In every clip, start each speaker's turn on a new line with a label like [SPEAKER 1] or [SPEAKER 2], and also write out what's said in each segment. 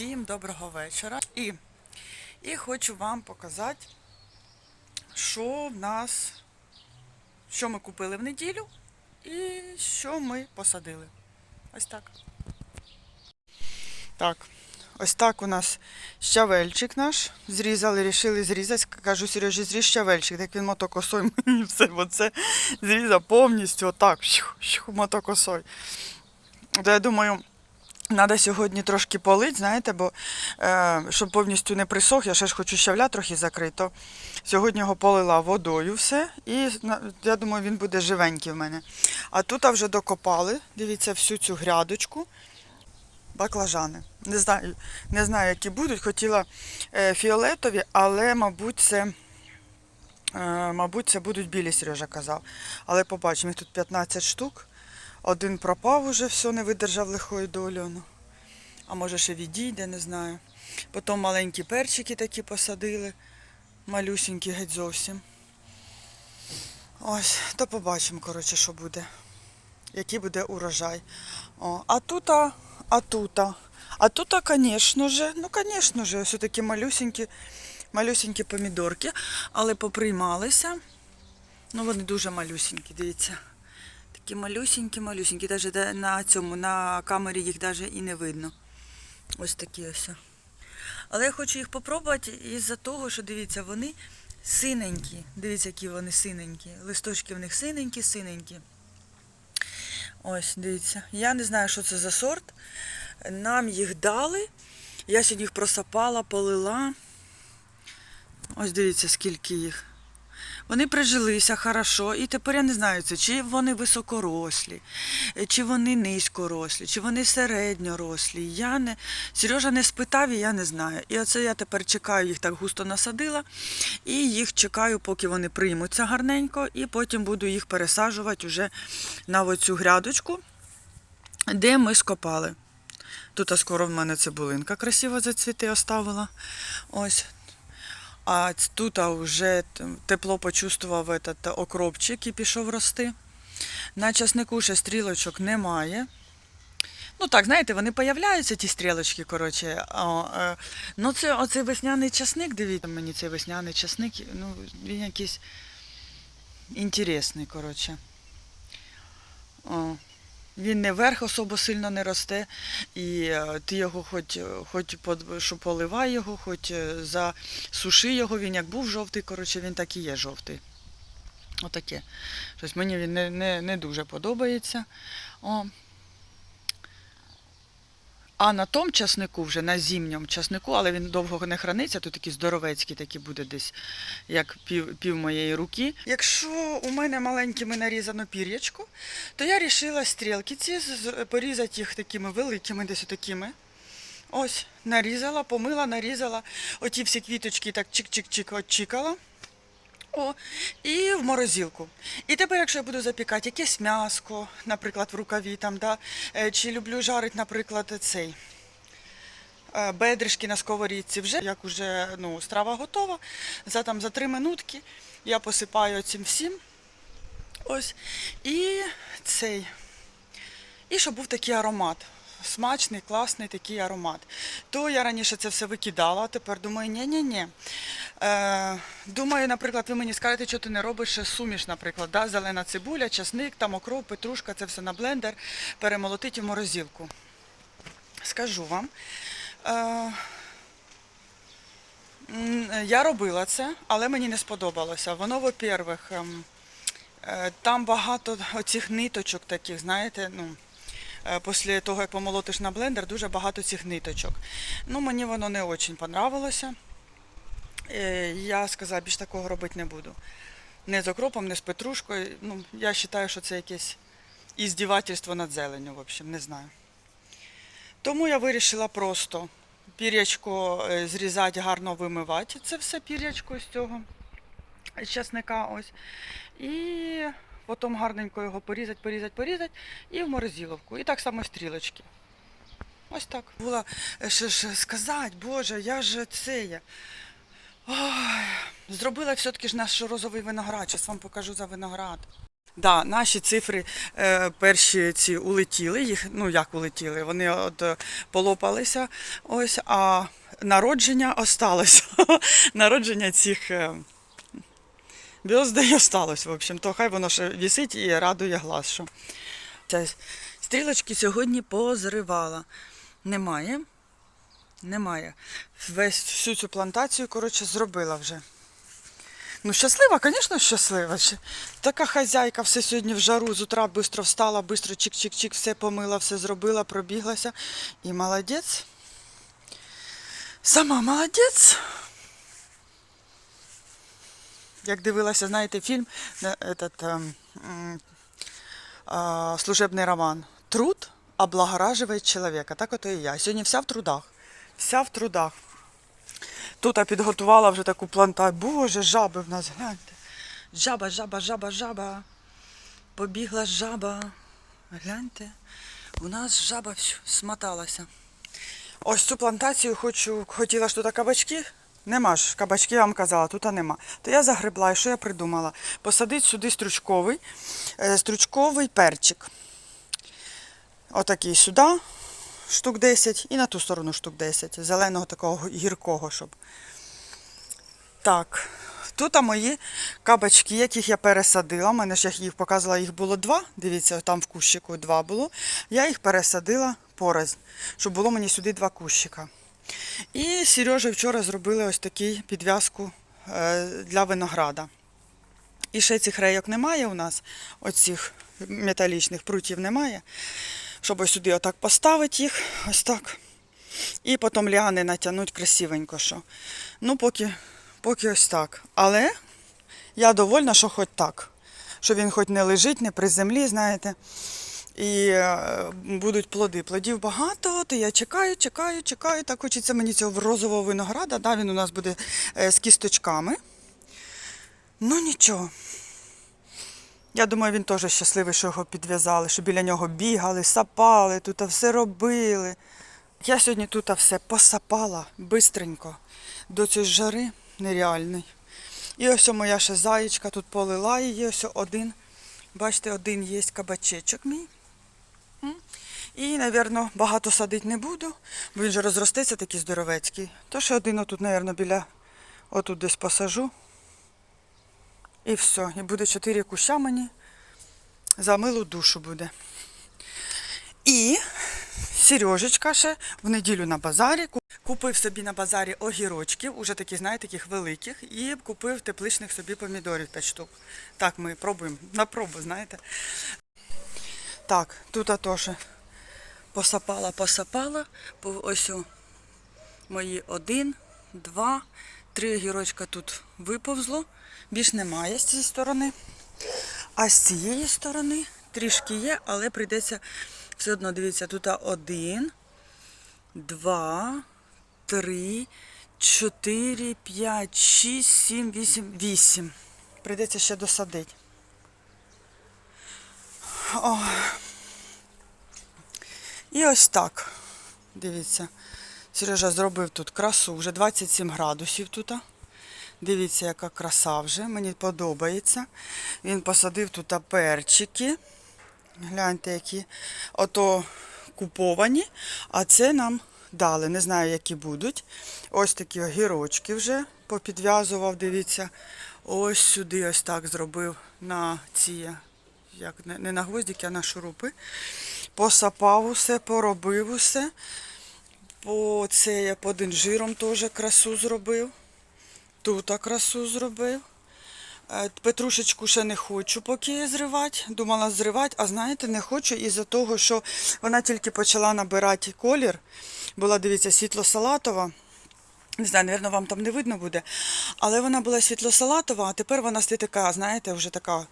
[SPEAKER 1] Всім доброго вечора. І, і хочу вам показати, що в нас, що ми купили в неділю і що ми посадили. Ось так. Так, ось так у нас щавельчик наш. Зрізали, рішили зрізати. Кажу, Сережі, зріж щавельчик, так він мотокосою мені все оце зрізав повністю, отак, мотокосою. То я думаю, Треба сьогодні трошки полить, знаєте, бо е, щоб повністю не присох, я ще ж хочу щавля трохи закрито. Сьогодні його полила водою все, і я думаю, він буде живенький в мене. А тут вже докопали, дивіться, всю цю грядочку. Баклажани. Не знаю, не знаю, які будуть. Хотіла е, фіолетові, але, мабуть, це, е, мабуть, це будуть білі, Сережа казав. Але побачимо, їх тут 15 штук. Один пропав уже, все, не видержав лихої долі. Ну. А може ще відійде, не знаю. Потім маленькі перчики такі посадили. Малюсінькі геть зовсім. Ось, то побачимо, коротше, що буде. Який буде урожай. О, а тут, а, тут, а тут, звісно ж, ну, звісно ж, ось такі малюсінькі, малюсінькі помідорки, але поприймалися. Ну, вони дуже малюсінькі, дивіться. Такі малюсінькі, малюсінькі. Навіть на цьому, на камері їх навіть і не видно. Ось такі ось. Але я хочу їх попробувати із-за того, що дивіться, вони синенькі. Дивіться, які вони синенькі. Листочки в них синенькі, синенькі. Ось, дивіться. Я не знаю, що це за сорт. Нам їх дали. Я сьогодні їх просапала, полила. Ось дивіться, скільки їх. Вони прижилися хорошо, і тепер я не знаю, це, чи вони високорослі, е, чи вони низькорослі, чи вони середньорослі. Я не... Сережа не спитав і я не знаю. І оце я тепер чекаю, їх так густо насадила, і їх чекаю, поки вони приймуться гарненько, і потім буду їх пересаджувати вже на оцю грядочку, де ми скопали. Тут скоро в мене цибулинка красиво зацвіти оставила. Ось а тут вже тепло почувствував этот окропчик і пішов рости. На часнику ще стрілочок немає. Ну так, знаєте, вони появляються, ті стрілочки, коротше. Е, ну, це оцей весняний часник, дивіться, мені цей весняний часник, ну, він якийсь інтересний, коротше. О. Він не вверх особо сильно не росте, і е, ти його хоч, хоч под- що поливай його, хоч е, засуши його, він як був жовтий, коротше, він так і є жовтий. Отаке. Тобто мені він не, не, не дуже подобається. О. А на тому часнику, вже на зимньому часнику, але він довго не храниться, то такий здоровецький такий буде десь, як пів, пів моєї руки. Якщо у мене маленькими нарізано пір'ячко, то я вирішила стрілки ці порізати їх такими великими, десь такими. Ось, нарізала, помила, нарізала. Оті всі квіточки так чик-чик-чик отчикала. О, і в морозилку. І тепер, якщо я буду запікати якесь м'яско, наприклад, в рукаві там, да, е, чи люблю жарити, наприклад, цей е, бедришки на сковорідці, вже як уже ну, страва готова, за там за три минутки я посипаю цим всім. Ось. І цей. І щоб був такий аромат. Смачний, класний такий аромат. То я раніше це все викидала, а тепер думаю, ні-ні-ні. Е, думаю, наприклад, ви мені скажете, що ти не робиш суміш, наприклад, да? зелена цибуля, часник, там окроп, петрушка, це все на блендер, перемолотити в морозилку. Скажу вам. Е, я робила це, але мені не сподобалося. Воно, во-первых, ем, е, там багато оцих ниточок таких, знаєте, ну. Е, Після того, як помолотиш на блендер, дуже багато цих ниточок. Ну, мені воно не дуже понравилося. Е, Я сказала, більш такого робити не буду. Не з окропом, не з петрушкою. Ну, я вважаю, що це якесь іздівательство над зеленню, в общем, не знаю. Тому я вирішила просто пір'ячко е, зрізати, гарно вимивати. Це все пір'ячко з цього часника ось. І потім гарненько його порізати, порізати, порізати і в морозиловку. І так само стрілочки. Ось так. Була е, ще ж сказати, Боже, я ж це. я. Ой, зробила все-таки ж наш розовий виноград. Зараз вам покажу за виноград. Да, наші цифри е, перші ці улетіли, їх, ну як улетіли, вони от е, полопалися, ось, а народження осталось. народження цих е, бьоздей осталось, в общем, то хай воно ще вісить і радує глаз. Що. Стрілочки сьогодні позривала. Немає. Немає. Весь всю цю плантацію, коротше, зробила вже. Ну, щаслива, звісно, щаслива. Така хазяйка все сьогодні в жару з утра швидко встала, швидко чик-чик-чик, все помила, все зробила, пробіглася. І молодець. Сама молодець. Як дивилася, знаєте, фільм на этот, м, а, служебний роман Труд облагораживает человека. Так ото і я. Сьогодні вся в трудах. Вся в трудах. Тут я підготувала вже таку плантацію. Боже, жаби в нас, гляньте. Жаба, жаба, жаба, жаба. Побігла жаба. Гляньте. У нас жаба всю смоталася. Ось цю плантацію хочу, хотіла ж тут кабачки. Нема ж, кабачки я вам казала, тут нема. То я загребла, і що я придумала? Посадити сюди стручковий, е, стручковий перчик. Отакий сюди, штук 10, і на ту сторону штук 10. Зеленого такого гіркого, щоб. Так. Тут мої кабачки, яких я пересадила. У мене ж я їх показувала, їх було два. Дивіться, там в кущику два було. Я їх пересадила порознь, щоб було мені сюди два кущика. І Сережа вчора зробили ось таку підв'язку е, для винограда. І ще цих рейок немає у нас, оцих металічних прутів немає. Щоб ось сюди отак поставити їх, ось так. І потім ліани натягнути красивенько. Що. Ну, поки, поки ось так. Але я довольна, що хоч так. Що він хоч не лежить, не при землі, знаєте. І е, будуть плоди. Плодів багато, то я чекаю, чекаю, чекаю. Так хочеться мені цього розового винограда. Да, він у нас буде е, з кісточками. Ну нічого. Я думаю, він теж щасливий, що його підв'язали, що біля нього бігали, сапали, тут все робили. Я сьогодні тут все посапала бистренько до цієї жари нереальної. І ось моя ще заєчка тут полила її, ось один. Бачите, один є кабачечок мій. І, мабуть, багато садити не буду, бо він же розростеться такий здоровецький. То ще один отут, мабуть, біля отут десь посажу. І все. І буде чотири куща мені. За милу душу буде. І Сережечка ще в неділю на базарі купив собі на базарі огірочків, уже такі, знаєте, таких великих, і купив тепличних собі помідорів 5 штук. Так, ми пробуємо на пробу, знаєте. Так, тут теж посапала, посапала. Ось мої один, два, три огірочка тут виповзло. Більш немає з цієї сторони. А з цієї сторони трішки є, але прийдеться все одно, дивіться, тут один, два, три, чотири, п'ять, шість, сім, вісім, вісім. Прийдеться ще досадити. О. І ось так. Дивіться. Сережа зробив тут красу, вже 27 градусів тут. Дивіться, яка краса вже, мені подобається. Він посадив тут перчики. Гляньте, які ото куповані, а це нам дали. Не знаю, які будуть. Ось такі огірочки вже попідв'язував, дивіться. Ось сюди ось так зробив на ці, як не на гвоздики, а на шурупи. Посапав усе, поробив усе. По це я під інжиром теж красу зробив. Тут красу зробив. Е, Петрушечку ще не хочу поки зривати. Думала зривати, а знаєте, не хочу із-за того, що вона тільки почала набирати колір. Була, дивіться, світло-салатова. Не знаю, напевно, вам там не видно буде. Але вона була світло-салатова, а тепер вона стає така, знаєте, вже така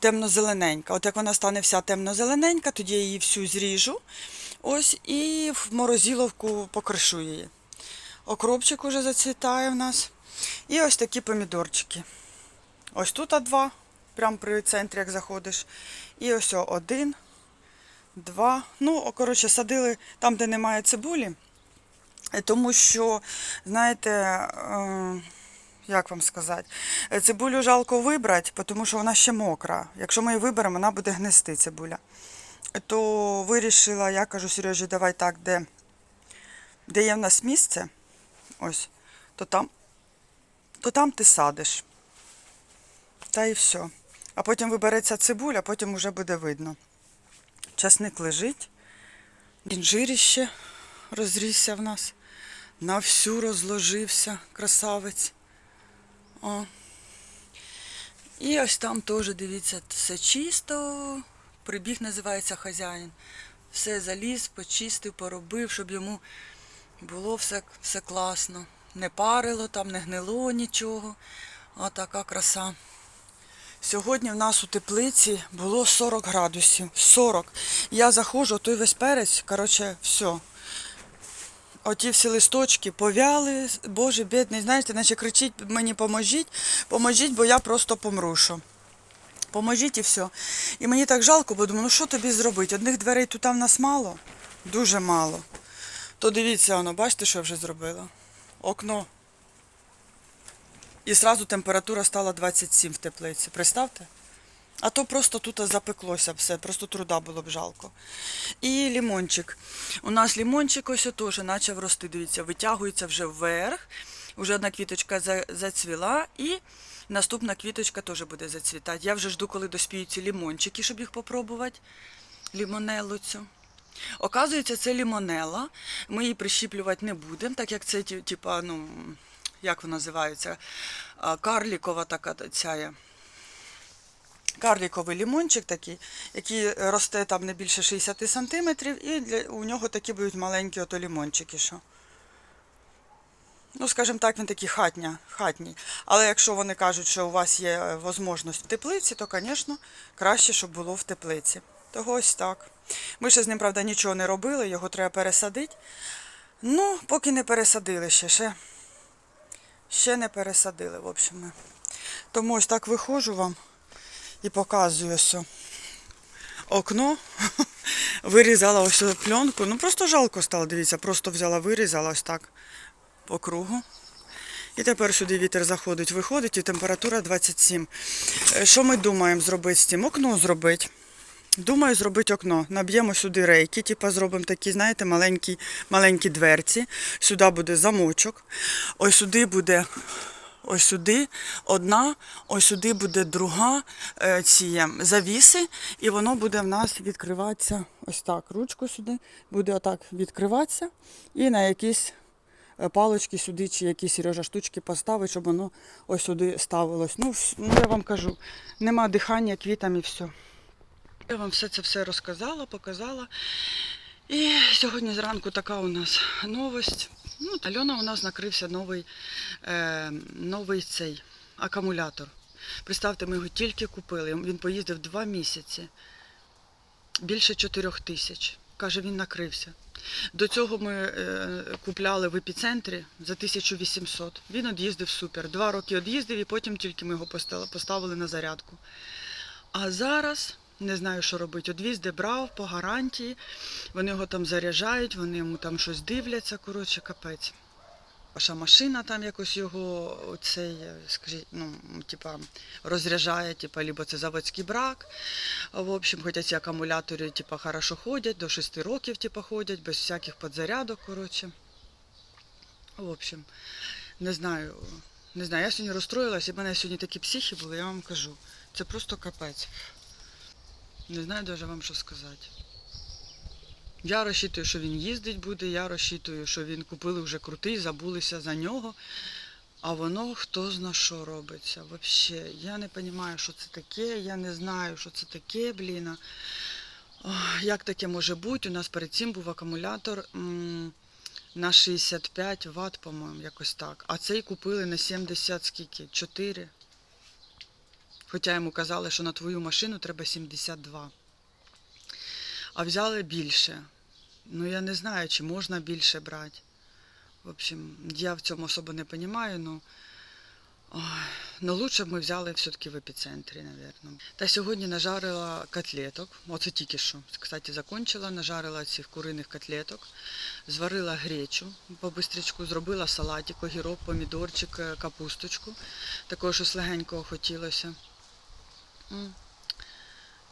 [SPEAKER 1] темно-зелененька. От як вона стане вся темно-зелененька, тоді я її всю зріжу. Ось і в морозиловку покришу її. Окропчик уже зацвітає в нас. І ось такі помідорчики. Ось тут два, прямо при центрі, як заходиш. І ось один, два. Ну, коротше, садили там, де немає цибулі. Тому що, знаєте, е, як вам сказати. Е, Цибулю жалко вибрати, тому що вона ще мокра. Якщо ми її виберемо, вона буде гнисти цибуля. То вирішила, я кажу Сережі, давай так, де, де є в нас місце, ось, то там, то там ти садиш. Та і все. А потім вибереться цибуля, потім вже буде видно. Часник лежить, інжиріще розрісся в нас. На всю розложився красавець. О. І ось там теж, дивіться, все чисто. Прибіг називається хазяїн. Все заліз, почистив, поробив, щоб йому було все, все класно. Не парило там, не гнило нічого. А така краса. Сьогодні в нас у теплиці було 40 градусів. 40. Я заходжу, той весь перець, коротше, все. Оті всі листочки повяли, боже, бідний, знаєте, наче кричить мені поможіть, поможіть, бо я просто помру. Що. Поможіть і все. І мені так жалко, бо думаю, ну що тобі зробити? Одних дверей тут в нас мало, дуже мало. То дивіться, воно, бачите, що я вже зробила? Окно. І зразу температура стала 27 в теплиці. Представте? А то просто тут запеклося все, просто труда було б жалко. І лімончик. У нас лімончик ось теж почав рости, дивіться, витягується вже вверх. Уже одна квіточка зацвіла і наступна квіточка теж буде зацвітати. Я вже жду, коли доспіють ці лімончики, щоб їх попробувати. Лімонеллу цю. Оказується, це лімонела. Ми її прищіплювати не будемо, так як це, типа, ну, як вона називається, карлікова така ця. Карліковий лімончик такий, який росте там не більше 60 сантиметрів, і для, у нього такі будуть маленькі ото лімончики. Що. Ну, скажімо так, він такий хатня, хатній. Але якщо вони кажуть, що у вас є е, можливість в теплиці, то, звісно, краще, щоб було в теплиці. Того ось так. Ми ще з ним, правда, нічого не робили, його треба пересадити. Ну, поки не пересадили ще. Ще, ще не пересадили, в общем. Тому ось так виходжу вам і показую ось окно. Вирізала ось пленку. Ну просто жалко стало, дивіться, просто взяла, вирізала ось так по кругу. І тепер сюди вітер заходить, виходить і температура 27. Е, Що ми думаємо зробити з цим? Окно зробити. Думаю, зробити окно. Наб'ємо сюди рейки, типу зробимо такі, знаєте, маленькі, маленькі дверці. Сюди буде замочок. Ось сюди буде ось сюди одна, ось сюди буде друга е, ці завіси, і воно буде в нас відкриватися ось так. Ручку сюди буде отак відкриватися і на якісь е, палочки сюди чи якісь Сережа штучки поставить, щоб воно ось сюди ставилось. Ну, ну я вам кажу, нема дихання квітам і все. Я вам все це все розказала, показала. І сьогодні зранку така у нас новость. Ну, Альона у нас накрився новий, е, новий цей акумулятор. Представте, ми його тільки купили. Він поїздив два місяці. Більше 4 тисяч. Каже, він накрився. До цього ми е, купляли в епіцентрі за 1800. Він од'їздив супер. Два роки од'їздив і потім тільки ми його поставили на зарядку. А зараз не знаю, що робити. Одвіз, де брав по гарантії. Вони його там заряджають, вони йому там щось дивляться. Коротше, капець. Ваша машина там якось його оцей, е, скажіть, ну, типа, розряджає, типа, либо це заводський брак. В общем, хоча ці акумулятори, типа, хорошо ходять, до 6 років, типа, ходять, без всяких подзарядок, коротше. В общем, не знаю. Не знаю, я сьогодні розстроїлась, і в мене сьогодні такі психи були, я вам кажу. Це просто капець. Не знаю навіть вам що сказати. Я розчитую, що він їздить буде, я розчитую, що він купили вже крутий, забулися за нього. А воно хто зна що робиться. Взагалі, я не розумію, що це таке, я не знаю, що це таке, блін. Як таке може бути? У нас перед цим був акумулятор м, на 65 Вт, по-моєму, якось так. А цей купили на 70 скільки? 4. Хоча йому казали, що на твою машину треба 72. А взяли більше. Ну я не знаю, чи можна більше брати. В общем, я в цьому особо не розумію, ну Ой, ну лучше б ми взяли все-таки в епіцентрі, мабуть. Та сьогодні нажарила котлеток. Оце тільки що. Кстати, закончила, нажарила цих куриних котлеток, зварила гречу по бистрячку, зробила салатик, огірок, помідорчик, е, капусточку. Такого щось легенького хотілося.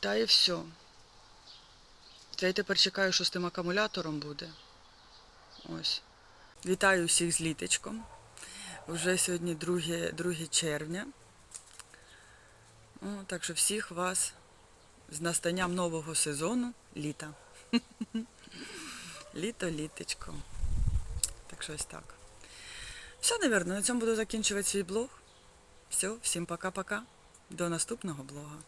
[SPEAKER 1] Та і все. Я тепер чекаю, що з тим акумулятором буде. Ось. Вітаю всіх з літочком. Вже сьогодні 2, 2 червня. О, так що всіх вас з настанням нового сезону літа. Літо, літочко. Так що ось так. Все, напевно, на цьому буду закінчувати свій блог. Все, всім пока-пока. До наступного блога.